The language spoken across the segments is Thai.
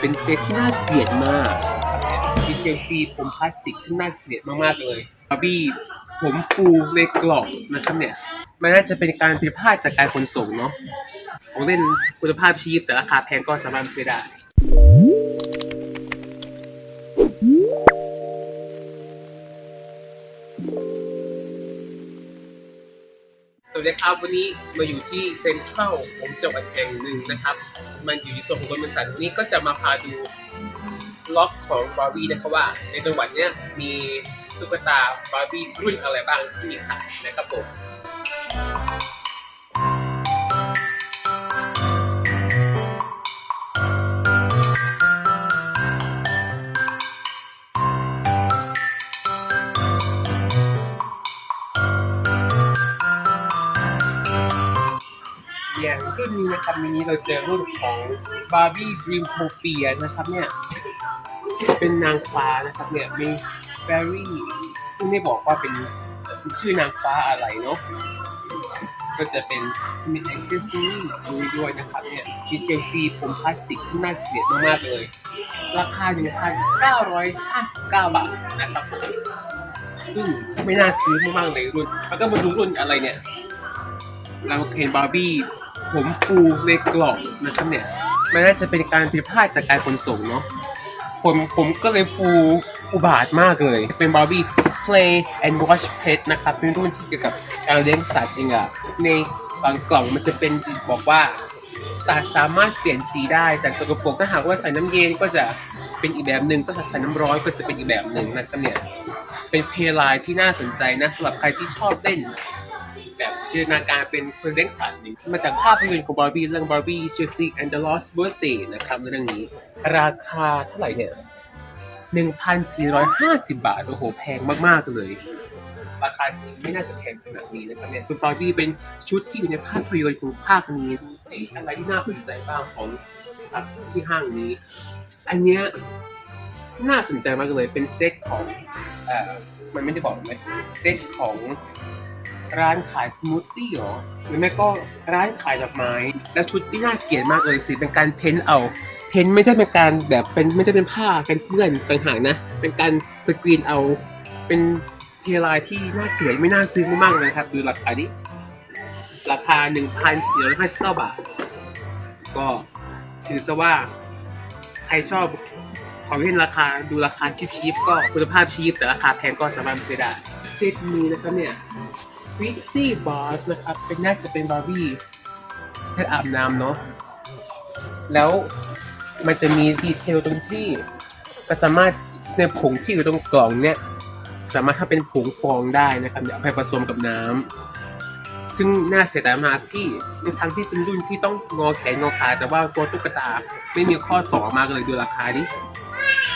เป็นเซตที่น่าเกลียดมากดีเจซีผมพลาสติกที่น่าเกลียดมากๆเลยบาร์บี้ผมฟูในกล่องนะครับเนี่ย มันน่าจะเป็นการผิดพลาดจากการขนส่งเนาะ ของเล่นคุณภาพชีพแต่ราคาแพงก็สามารถซื้อได้ วัสดีครับวันนี้มาอยู่ที่เซ็นทรัลของจังหวัดแห่งหนึ่งนะครับ มันอยู่ในส่วนของโรบินสัทวันนี้ก็จะมาพาดูล็อกของบาร์บี้นะครับว่า ในจังหวัดเนี้ยมีตุ๊กตาบาร์บี้รุ่นอะไรบ้างที่มีขายนะครับผม อย่างรุ่นนี้นะครับมินิเราเจอรุ่นของ Barbie Dreamtopia นะครับเนี่ยเป็นนางฟ้านะครับเนี่ยมี Fairy ซึ่งไม่บอกว่าเป็นชื่อนางฟ้าอะไรเนาะก็จะเป็นมีอ็อกเซสซอรี่ดูด้วยนะครับเนี่ยมีเชลซีผมพลาสติกที่น่าเกลียดมากๆเลย ราคา1,959บาทนะครับผมซึ่งไม่น่าซื้อมากๆเลยรุ่น แล้วก็มาดูรุ่นอะไรเนี่ยเราเห็นบาร์บี้ ผมฟูในกล่องนะครับเนี่ย มันน่าจะเป็นการผิดพลาดจากการขนส่งเนาะผมผมก็เลยฟูอุบาทมากเลย เป็นบาร์บี้ play and watch pet นะครับ เป็นรุ่นที่เกี่ยวกับการเลี้ยงสัตว์เองอะในบางกล่องมันจะเป็นบอกว่าสัตว์สามารถเปลี่ยนสีได้จากสกปรกถ้าหากว่าใส่น้ำเย็นก็จะเป็นอีกแบบหนึ่งถ้าใส่น้ำร้อนก็จะเป็นอีกแบบหนึ่งนะครับเนี่ยเป็นเพลย์ไลน์ที่น่าสนใจนะสำหรับใครที่ชอบเล่น แบบจินตนาการเป็นคนเลี้ยงสัตว์หนึ่มาจากภาพยนตร์ของบาร์บี้เรื่อง Barbie Chelsea and the Lost Birthday นะครับเรื่องนี้ ราคาเท่าไหร่เนี่ย 1,450 บาท โอ้โห แพงมาก ๆ เลย ราคาจริงไม่น่าจะแพงขนาดนี้นะครับเนี่ยคุณบาร์บี้เป็นชุดที่อยู่ในภาพยนตร์ของภาคนี้สิอะไรที่น่าสนใจบ้างของสัตว์ที่ห้างนี้ อันเนี้ยน่าสนใจมากเลยเป็นเซตของเอ่อมันไม่ได้บอกไหมเซตของ ร้านขายสมูทตี้เหรอหรือไม่ก็ร้านขายดอกไม้ แล้วชุดที่น่าเกลียดมากเลยสิเป็นการเพ้นท์เอา เพ้นท์ไม่ใช่เป็นการแบบเป็นไม่ได้เป็นผ้าเป็นเปื้อนต่างหากนะ เป็นการสกรีนเอา เป็นเทลายที่น่าเกลียดไม่น่าซื้อมากๆเลยครับดูราคานี้ราคา 1,459 บาท ก็ถือซะว่าใครชอบของที่ราคาดูราคาชีพๆก็คุณภาพชีพแต่ราคาแพงก็สามารถซื้อได้เซตนี้นะครับเนี่ย ฟิกซี่บอสนะครับ เป็นน่าจะเป็นบาร์บี้เซตอาบน้ำเนาะ แล้วมันจะมีดีเทลตรงที่ก็สามารถในผงที่อยู่ตรงกล่องเนี่ย สามารถถ้าเป็นผงฟองได้นะครับเดี๋ยวเอาไปผสมกับน้ำซึ่งน่าเสียดายมากที่ในทางที่เป็นรุ่นที่ต้องงอแขนงอขาแต่ว่าตัวตุ๊กตาไม่มีข้อต่อมากเลยดูราคาดิ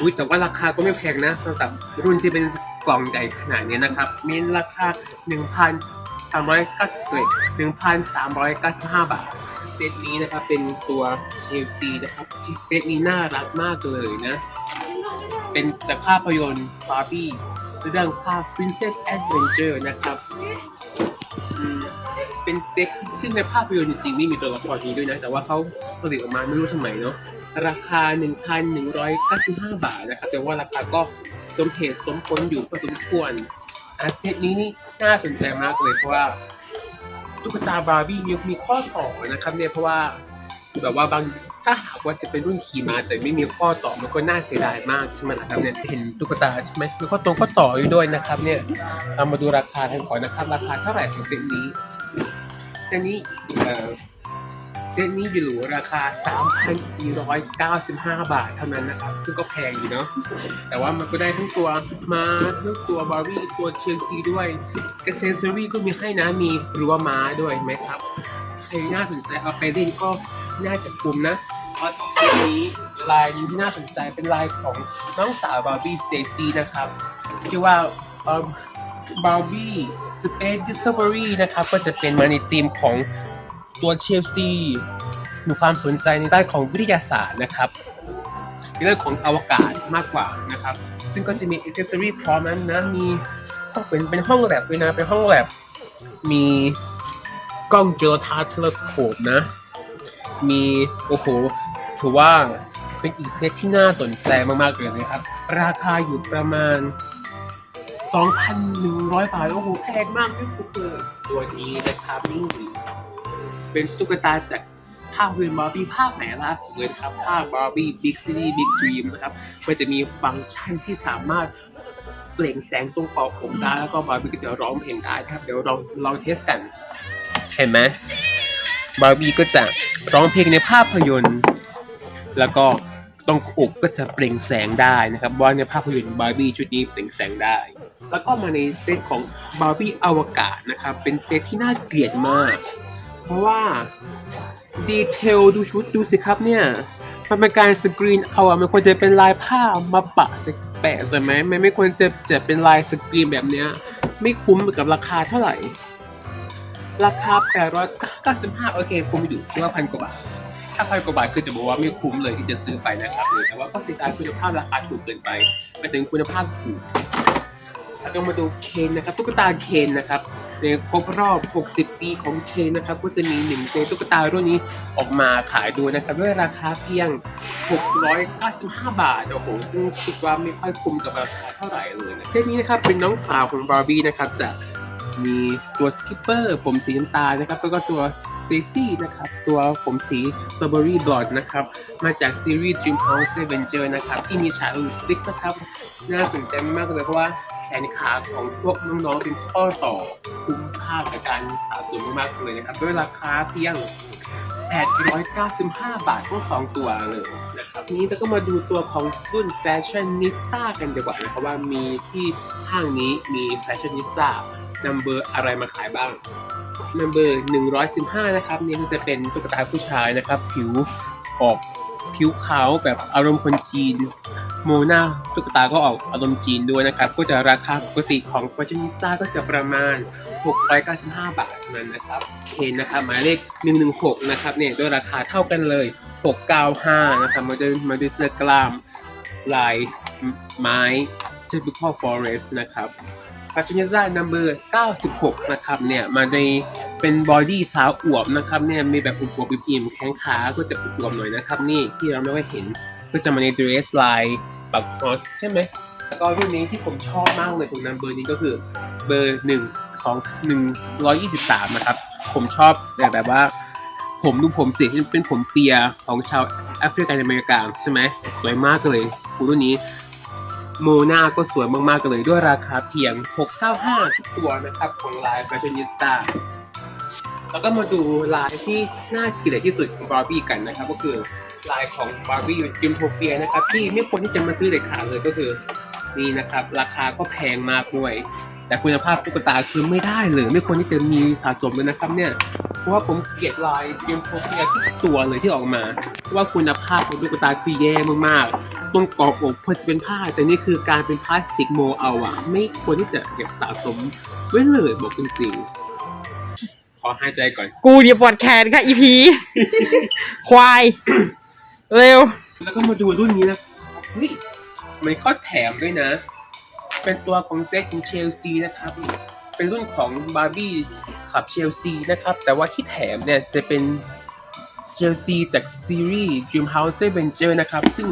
อุ้ยแต่ว่าราคาก็ไม่แพงนะสำหรับรุ่นที่เป็น กล่องใหญ่ขนาดนี้นะครับ มีราคา 1,390 1,395 บาท เซตนี้นะครับเป็นตัวเชลซีนะครับเซตนี้น่ารักมากเลยนะ เป็นจากภาพยนตร์บาร์บี้เรื่องภาพ Princess Adventure นะครับเป็นเซตซึ่งในภาพยนตร์จริงๆไม่มีตัวละครนี้ด้วยนะ แต่ว่าเขาผลิตออกมาไม่รู้ทำไมเนาะราคา 1,195 บาทนะครับ แต่ว่าราคาก็ สมเหตุสมผลอยู่พอสมควรอาเซตนี้นี่น่าสนใจมากเลยเพราะว่าตุ๊กตาบาร์บี้มีมีข้อต่อนะครับเนี่ยเพราะว่าแบบว่าบางถ้าหากว่าจะเป็นรุ่นขี่มาแต่ไม่มีข้อต่อมันก็น่าเสียดายมากใช่ไหมล่ะครับเนี่ยเห็นตุ๊กตาใช่ไหมมีข้อตรงข้อต่ออยู่ด้วยนะครับเนี่ยเรามาดูราคากันก่อนนะครับราคาเท่าไหร่ของเซตนี้เซตนี้เอ่อ เซตนี้อยู่ราคา 3,495 บาทเท่านั้นนะครับ ซึ่งก็แพงอยู่เนาะ แต่ว่ามันก็ได้ทั้งตัวม้าทั้งตัวบาร์บี้ตัวเชลซีด้วยกเซนซอรี่ก็มีให้นะ มีรั้วม้าด้วยไหมครับ ใครน่าสนใจเอาไปเล่นก็น่าจะคุ้มนะเพราะทีนี้ลายนี้ที่น่าสนใจเป็นลายของน้องสาวบาร์บี้สเตซี่นะครับ ชื่อว่าบาร์บี้สเปซดิสคัฟเวอรี่นะครับ ก็จะเป็นมาในธีมของ ตัวเชลซีมีความสนใจในด้านของวิทยาศาสตร์นะครับในเรื่องของอวกาศมากกว่านะครับ ซึ่งก็จะมีอิเซอรี่พร้อมนั้นนะมีเป็นเป็นห้องแลบด้วยนะเป็นห้องแลบมีกล้องเจอทาร์เทเลสโคปนะ มีโอ้โหถือว่าเป็นอีกเซตที่น่าสนใจมากๆเลยนะครับ ราคาอยู่ประมาณ 2,100 บาท โอ้โห แพงมากไม่คุ้มเลยตัวนี้นะครับนี่ เป็นตุ๊กตาจากภาพยนตร์บาร์บี้ภาคไหนล่าสุดเลยนะครับภาคบาร์บี้บิ๊กซิตี้บิ๊กดรีมนะครับมันจะมีฟังก์ชันที่สามารถเปล่งแสงตรงเป่าผมได้แล้วก็บาร์บี้ก็จะร้องเพลงได้ครับ เดี๋ยวลองลองเทสกัน เห็นไหมบาร์บี้ก็จะร้องเพลงในภาพยนตร์ แล้วก็ตรงอกก็จะเปล่งแสงได้นะครับว่าในภาพยนตร์บาร์บี้ชุดนี้เปล่งแสงได้ แล้วก็มาในเซตของบาร์บี้อวกาศนะครับเป็นเซตที่น่าเกลียดมาก เพราะว่าดีเทลดูชุดดูสิครับเนี่ยมันเป็นการสกรีนเอาอะมันควรจะเป็นลายผ้ามาปะสแปะใช่ไหมมันไม่ควรจะจะเป็นลายสกรีนแบบเนี้ย ไม่คุ้มกับราคาเท่าไหร่ ราคา 895 โอเคคุ้มอยู่คิดว่าพันกว่าบาทถ้าพันกว่าบาทคือจะบอกว่าไม่คุ้มเลยที่จะซื้อไปนะครับแต่ว่าก็สียดาคุณภาพราคาถูกเกินไปไปถึงคุณภาพถูก แล้วก็มาดูเคนนะครับตุ๊กตาเคนนะครับในครบรอบ 60 ปีของเคนนะครับก็จะมีหนึ่งในตุ๊กตารุ่นนี้ออกมาขายดูนะครับด้วยราคาเพียง 695 บาทโอ้โหซึ่งคิดว่าไม่ค่อยคุ้มกับราคาเท่าไหร่เลยนะเซตนี้นะครับเป็นน้องสาวของบาร์บี้นะครับจากมีตัวสกิปเปอร์ผมสีน้ำตาลนะครับแล้วก็ตัวสเตซี่นะครับตัวผมสีสตรอเบอรี่บลอดนะครับมาจากซีรีส์ Dream House Adventure นะครับที่มีฉากลูซิกนะครับน่าสนใจมากเลยเพราะว่า นขาของพวกน้องๆเป็นข้อต่อคุ้มค่ากับการสะสมมากๆเลยนะครับด้วยราคาเพียง 895 บาททั้งสองตัวเลยนะครับนี้เราก็มาดูตัวของรุ่นแฟชั่นนิสต้ากันดีกว่านะครับว่ามีที่ห้างนี้มีแฟชั่นนิสต้านัมเบอร์อะไรมาขายบ้างนัมเบอร์115 นะครับนี่ก็จะเป็นตุ๊กตาผู้ชายนะครับ ผิวออกผิวขาวแบบอารมณ์คนจีน โมนาตุ๊กตาก็ออกอารมณ์จีนด้วยนะครับ ก็จะราคาปกติของ f a s h i o n i s t a ก็จะประมาณ 695 บาทนั้นนะครับเคนนะครับหมายเลข 116 นะครับเนี่ยด้วยราคาเท่ากันเลย 695 นะครับ มาด้วยมาด้วยเสื้อกล้าม ลายไม้ typical forest นะครับ f a s h i o n i s t a number 96 นะครับเนี่ยมาในเป็นบอดี้สาวอวบนะครับเนี่ยมีแบบอวบๆอิ่มๆแข้งขาก็จะอวบหน่อยนะครับ นี่ที่เราไม่ค่อยเห็น ก็จะมาใน dress ลายปักฮอสใช่ไหมแล้วก็รุ่นนี้ที่ผมชอบมากเลยตรงนั้นเบอร์นี้ก็คือเบอร์หนึ่งของหนึ่งร้อยยี่สิบสามนะครับ ผมชอบแต่แบบว่า ผมดูผมสีที่เป็นผมเปียของชาวแอฟริกันอเมริกาใช่ไหมสวยมากเลยคุณรุ่นนี้โมนาก็สวยมากๆเลยด้วยราคาเพียง 695 ทุกตัวนะครับ ของลาย Fashionista แล้วก็มาดูลายที่น่าเกลียดที่สุดของบาร์บี้กันนะครับ ก็คือลายของบาร์บี้จิมโทเปียนะครับที่ไม่ควรที่จะมาซื้อเด็ดขาดเลยก็คือนี่นะครับ ราคาก็แพงมากด้วย แต่คุณภาพตุ๊กตาคือไม่ได้เลย ไม่ควรที่จะมีสะสมเลยนะครับเนี่ยเพราะว่าผมเกลียดลายจิมโทเปียทุกตัวเลยที่ออกมาเพราะว่าคุณภาพของตุ๊กตาคือแย่มากๆตรงกรอบอกควรจะเป็นผ้า แต่นี่คือการเป็นพลาสติกโมเอาอะไม่ควรที่จะเก็บสะสมไว้เลยบอกจริงๆ ขอหายใจก่อน กูเดี๋ยวปวดแขนค่ะอีพี ควาย เร็ว แล้วก็มาดูรุ่นนี้นะเฮ้ยมันก็แถมด้วยนะ เป็นตัวของเซตของเชลซีนะครับ เป็นรุ่นของบาร์บี้ขับเชลซีนะครับ แต่ว่าที่แถมเนี่ยจะเป็นเชลซีจากซีรีส์ Dream House Adventure นะครับ ซึ่ง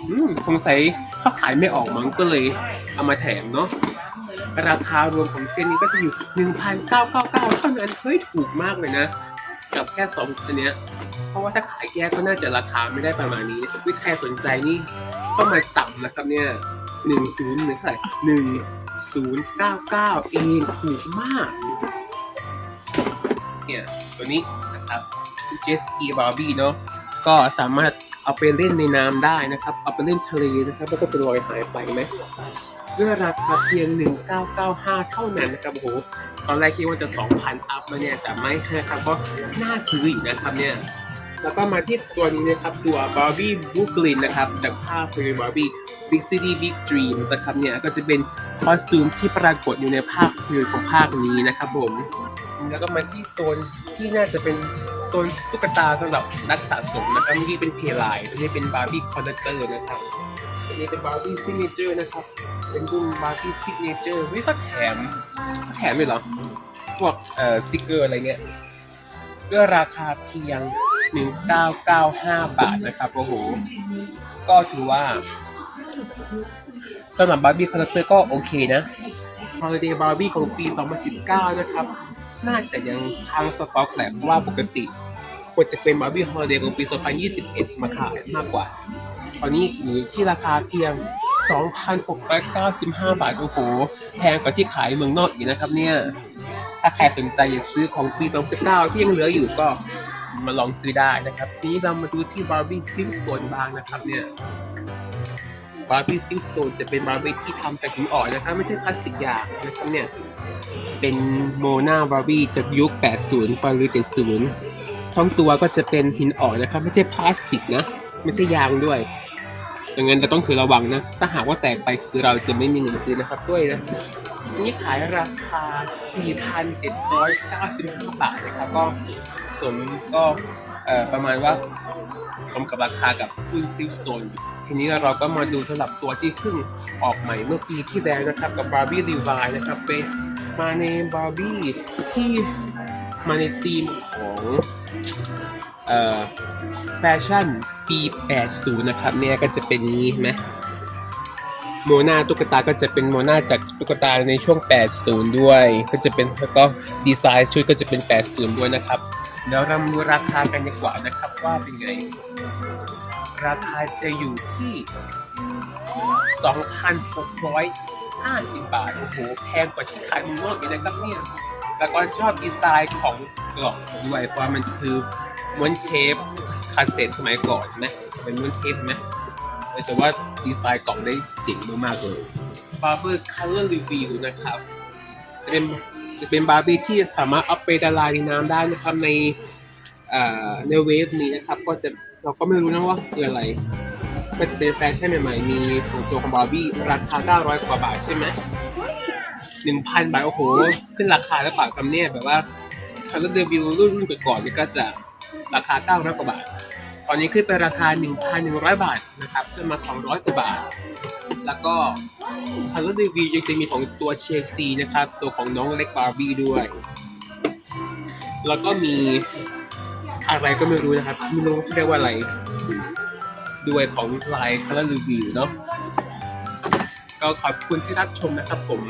อืมสงสัยเขาขายไม่ออกมั้งก็เลยเอามาแถมเนาะ ราคารวมของเซตนี้ก็จะอยู่ 1,999 เท่านั้น เฮ้ย ถูกมากเลยนะ กับแค่สองตัวเนี้ย เพราะว่าถ้าขายแยกก็น่าจะราคาไม่ได้ประมาณนี้ถ้าใครสนใจนี่ต้องมาต่ำนะครับเนี่ยหนึ่งศูนย์หรือเท่าไหร่หนึ่งศูนย์เก้าเก้าเองถูกมาก เนี่ย ตัวนี้นะครับเจสกีบาร์บี้เนาะ ก็สามารถเอาไปเล่นในน้ำได้นะครับ เอาไปเล่นทะเลนะครับ แล้วก็จะลอยหายไปไหม ด้วยราคาเพียง 1995 เท่านั้นนะครับโอ้โหตอนแรกคิดว่าจะ 2,000 อัพมาเนี่ย แต่ไม่นะครับเพราะน่าซื้ออีกนะครับเนี่ยแล้วก็มาที่ตัวนี้นะครับตัว Barbie Brooklyn นะครับจากภาพยนตร์ Barbie Big City Big Dream นะครับเนี่ยก็จะเป็นคอสตูมที่ปรากฏอยู่ในภาพยนตร์ของภาคนี้นะครับผม แล้วก็มาที่โซนที่น่าจะเป็นโซนตุ๊กตาสำหรับนักสะสมนะครับเมื่เป็นเพลายตัวนี้เป็น Barbie Collector นะครับ นี้เป็น Barbie Signature นะครับ เป็นรุ่น Barbie Signature เฮ้ยก็แถมก็แถมเลยเหรอ พวกเอ่อสติ๊กเกอร์อะไรเงี้ยด้วยราคาเพียง 1995 บาทนะครับ โอ้โห ก็ถือว่าสำหรับบาร์บี้คาแรคเตอร์ก็โอเคนะ Holiday Barbie ของปี 2019 นะครับ น่าจะยังค้างสต็อกแหละเพราะว่าปกติควรจะเป็น Barbie Holiday ของปี 2021 มาขายมากกว่า ตอนนี้อยู่ที่ราคาเพียง 2,695 บาท โอ้โห แพงกว่าที่ขายเมืองนอกอีกนะครับเนี่ย ถ้าใครสนใจอยากซื้อของปี 2019 ที่ยังเหลืออยู่ก็มาลองซื้อได้นะครับ ทีนี้เรามาดูที่ Barbie Silk s t o n บ้างนะครับเนี่ยบาร์บี้ซิลสโตนจะเป็นบาร์บี้ที่ทำจากหินอ่อนนะครับ ไม่ใช่พลาสติกยางนะครับเนี่ย เป็นโมนาบาร์บี้จากยุค 80 ไปหรือ 70ท้องตัวก็จะเป็นหินอ่อนนะครับ ไม่ใช่พลาสติกนะ ไม่ใช่ยางด้วย ดังนั้นเราต้องถือระวังนะ ถ้าหากว่าแตกไปคือเราจะไม่มีเงินซื้อนะครับด้วยนะนนี้ขายราคา 4,795 บาทนะครับก็สมก็เอ่อประมาณว่าสมกับราคากับหุ้นซิลสโตนทีนี้เราก็มาดูสำหรับตัวที่เพิ่งออกใหม่เมื่อปีที่แล้วนะครับ กับบาร์บี้รีวายนะครับเป็นมาในบาร์บี้ที่มาในธีมของ เอ่อแฟชั่นปี 80 นะครับเนี่ยก็จะเป็นนี้ไหมโมนาตุ๊กตาก็จะเป็นโมนาจากตุ๊กตาในช่วง 80 ด้วย ก็จะเป็นแล้วก็ดีไซน์ชุดก็จะเป็น 80 ด้วยนะครับเดี๋ยวเรามาดูราคากันดีกว่านะครับว่าเป็นไง ราคาจะอยู่ที่ 2,650 บาท โอ้โห แพงกว่าที่ขายมืองนอกอีกนะครับเนี่ยแล้วก็ชอบดีไซน์ของกล่องด้วยเพราะว่ามันคือ ม้วนเทปคาสเซ็ตสมัยก่อนนไหมเป็นม้วนเทปนไหมแต่ว่าดีไซน์กล่องได้เจ๋งมากๆเลย Barber Color Review นะครับ จะเป็นจะเป็นบาร์บี้ที่สามารถเอาไปละลายในน้ำได้นะครับในในเวฟนี้นะครับก็จะเราก็ไม่รู้นะว่าคืออะไรก็จะเป็นแฟชั่นใหม่ๆ มีตัวของบาร์บี้ราคา 900 กว่าบาทใช่ไหม1,000บาท โอ้โห ขึ้นราคาแล้วเปล่าคำเนี่ยแบบว่าคัลเลอร์เดบิวรุ่นรุ่นก่อนๆนี่ก็จะ ราคา 900 กว่าบาท ตอนนี้ขึ้นไปราคา 1,100 บาทนะครับขึ้นมา 200 กว่าบาท แล้วก็คัลเลอร์รีวิวยังจะมีของตัวเชลซีนะครับ ตัวของน้องเล็กบาร์บี้ด้วย แล้วก็มีอะไรก็ไม่รู้นะครับไม่รู้เรียกว่าอะไร ด้วยของลายคัลเลอร์รีวิวเนาะก็ขอบคุณที่รับชมนะครับผม